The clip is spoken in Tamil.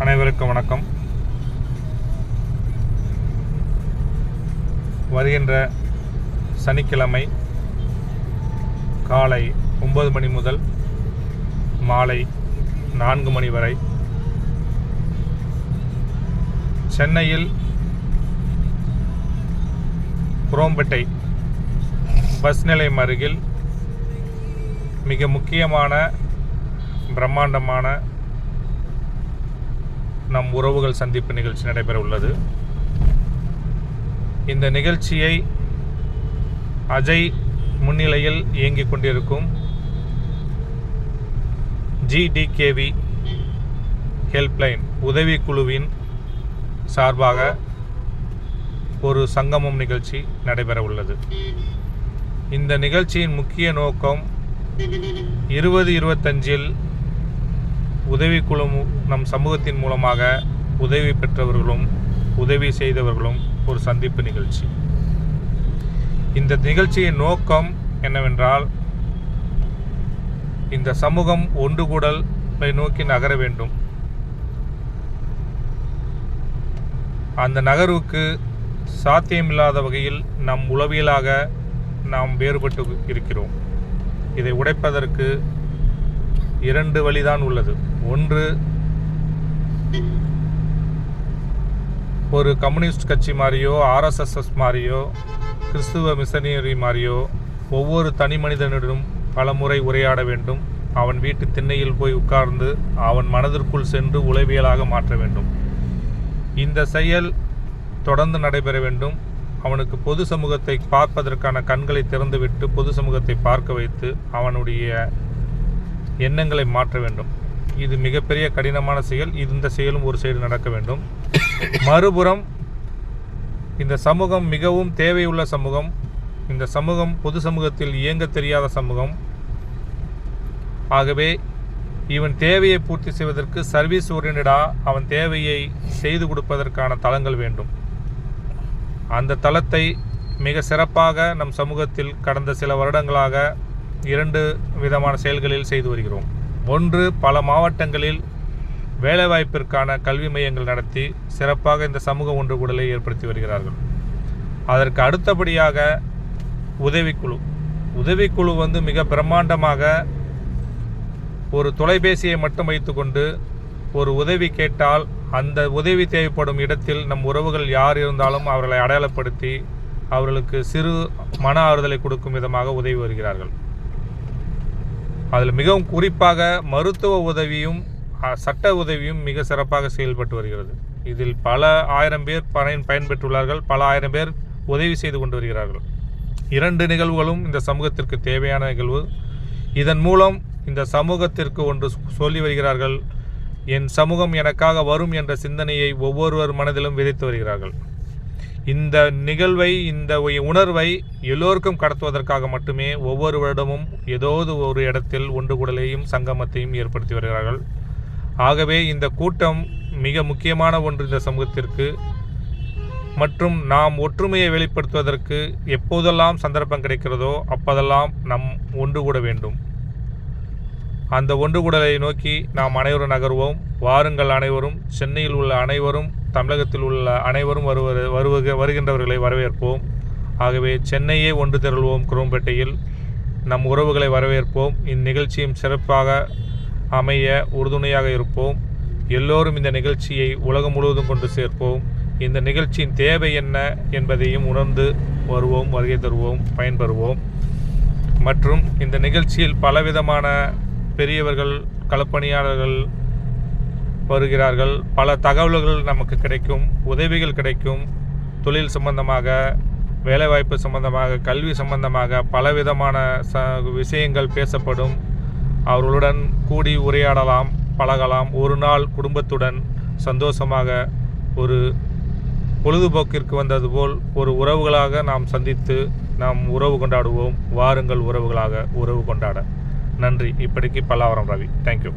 அனைவருக்கும் வணக்கம். வருகின்ற சனிக்கிழமை காலை ஒன்பது மணி முதல் மாலை நான்கு மணி வரை சென்னையில் குரோம்பேட்டை பஸ் நிலையம் அருகில் மிக முக்கியமான பிரம்மாண்டமான நம் உறவுகள் சந்திப்பு நிகழ்ச்சி நடைபெற உள்ளது. இந்த நிகழ்ச்சியை அஜய் முன்னிலையில் இயங்கிக் கொண்டிருக்கும் ஜிடிகேவி ஹெல்ப்லைன் உதவிக்குழுவின் சார்பாக ஒரு சங்கமம் நிகழ்ச்சி நடைபெற உள்ளது. இந்த நிகழ்ச்சியின் முக்கிய நோக்கம் இருபது இருபத்தஞ்சில் உதவிக்குழு நம் சமூகத்தின் மூலமாக உதவி பெற்றவர்களும் உதவி செய்தவர்களும் ஒரு சந்திப்பு நிகழ்ச்சி. இந்த நிகழ்ச்சியின் நோக்கம் என்னவென்றால் இந்த சமூகம் ஒன்றுகூடலை நோக்கி நகர வேண்டும். அந்த நகர்வுக்கு சாத்தியமில்லாத வகையில் நம் உளவியலாக நாம் வேறுபட்டு இருக்கிறோம். இதை உடைப்பதற்கு இரண்டு வழிதான் உள்ளது. ஒன்று ஒரு கம்யூனிஸ்ட் கட்சி மாதிரியோ ஆர்எஸ்எஸ்எஸ் மாதிரியோ கிறிஸ்துவ மிஷனரி மாதிரியோ ஒவ்வொரு தனி மனிதனிடம் பலமுறை உரையாட வேண்டும். அவன் வீட்டு திண்ணையில் போய் உட்கார்ந்து அவன் மனதிற்குள் சென்று உளவியலாக மாற்ற வேண்டும். இந்த செயல் தொடர்ந்து நடைபெற வேண்டும். அவனுக்கு பொது சமூகத்தை பார்ப்பதற்கான கண்களை திறந்துவிட்டு பொது சமூகத்தை பார்க்க வைத்து அவனுடைய எண்ணங்களை மாற்ற வேண்டும். இது மிகப்பெரிய கடினமான செயல். இது இந்த செயலும் ஒரு சைடு நடக்க வேண்டும். மறுபுறம் இந்த சமூகம் மிகவும் தேவையுள்ள சமூகம். இந்த சமூகம் பொது சமூகத்தில் இயங்க தெரியாத சமூகம். ஆகவே இவன் தேவையை பூர்த்தி செய்வதற்கு சர்வீஸ் ஓரியன்டா அவன் தேவையை செய்து கொடுப்பதற்கான தளங்கள் வேண்டும். அந்த தளத்தை மிக சிறப்பாக நம் சமூகத்தில் கடந்த சில வருடங்களாக இரண்டு விதமான செயல்களில் செய்து வருகிறோம். ஒன்று பல மாவட்டங்களில் வேலைவாய்ப்பிற்கான கல்வி மையங்கள் நடத்தி சிறப்பாக இந்த சமூக ஒன்று கூடலை ஏற்படுத்தி வருகிறார்கள். அதற்கு அடுத்தபடியாக உதவிக்குழு. உதவிக்குழு வந்து மிக பிரம்மாண்டமாக ஒரு தொலைபேசியை மட்டும் வைத்துக்கொண்டு ஒரு உதவி கேட்டால் அந்த உதவி தேவைப்படும் இடத்தில் நம் உறவுகள் யார் இருந்தாலும் அவர்களை அடையாளப்படுத்தி அவர்களுக்கு சிறு மன ஆறுதலை கொடுக்கும் விதமாக உதவி வருகிறார்கள். அதில் மிகவும் குறிப்பாக மருத்துவ உதவியும் சட்ட உதவியும் மிக சிறப்பாக செயல்பட்டு வருகிறது. இதில் பல ஆயிரம் பேர் பயன் பயன்பெற்றுள்ளார்கள். பல ஆயிரம் பேர் உதவி செய்து கொண்டு வருகிறார்கள். இரண்டு நிகழ்வுகளும் இந்த சமூகத்திற்கு தேவையான நிகழ்வு. இதன் மூலம் இந்த சமூகத்திற்கு ஒன்று சொல்லி வருகிறார்கள். என் சமூகம் எனக்காக வரும் என்ற சிந்தனையை ஒவ்வொருவர் மனதிலும் விதைத்து வருகிறார்கள். இந்த நிகழ்வை இந்த உணர்வை எல்லோருக்கும் கடத்துவதற்காக மட்டுமே ஒவ்வொரு வருடமும் ஏதோது ஒரு இடத்தில் ஒன்று கூடலையும் சங்கமத்தையும் ஏற்படுத்தி வருகிறார்கள். ஆகவே இந்த கூட்டம் மிக முக்கியமான ஒன்று இந்த சமூகத்திற்கு. மற்றும் நாம் ஒற்றுமையை வெளிப்படுத்துவதற்கு எப்போதெல்லாம் சந்தர்ப்பம் கிடைக்கிறதோ அப்போதெல்லாம் நம் ஒன்று கூட வேண்டும். அந்த ஒன்று கூடலை நோக்கி நாம் அனைவரும் நகர்வோம். வாருங்கள் அனைவரும். சென்னையில் உள்ள அனைவரும் தமிழகத்தில் உள்ள அனைவரும் வருவது வருவக வருகின்றவர்களை வரவேற்போம். ஆகவே சென்னையே ஒன்று திரள்வோம் குரோம்பேட்டையில். நம் உறவுகளை வரவேற்போம். இந்நிகழ்ச்சியும் சிறப்பாக அமைய உறுதுணையாக இருப்போம். எல்லோரும் இந்த நிகழ்ச்சியை உலகம் முழுவதும் கொண்டு சேர்ப்போம். இந்த நிகழ்ச்சியின் தேவை என்ன என்பதையும் உணர்ந்து வருவோம் வருகை தருவோம் பயன்பெறுவோம். மற்றும் இந்த நிகழ்ச்சியில் பலவிதமான பெரியவர்கள் களப்பணியாளர்கள் வருகிறார்கள். பல தகவல்கள் நமக்கு கிடைக்கும். உதவிகள் கிடைக்கும். தொழில் சம்பந்தமாக வேலைவாய்ப்பு சம்பந்தமாக கல்வி சம்பந்தமாக பலவிதமான ச விஷயங்கள் பேசப்படும். அவர்களுடன் கூடி உரையாடலாம் பழகலாம். ஒரு நாள் குடும்பத்துடன் சந்தோஷமாக ஒரு பொழுதுபோக்கிற்கு வந்தது போல் ஒரு உறவுகளாக நாம் சந்தித்து நாம் உறவு கொண்டாடுவோம். வாருங்கள் உறவுகளாக உறவு கொண்டாட. நன்றி. இப்படிக்கு பல்லாவரம் ரவி. தேங்க்யூ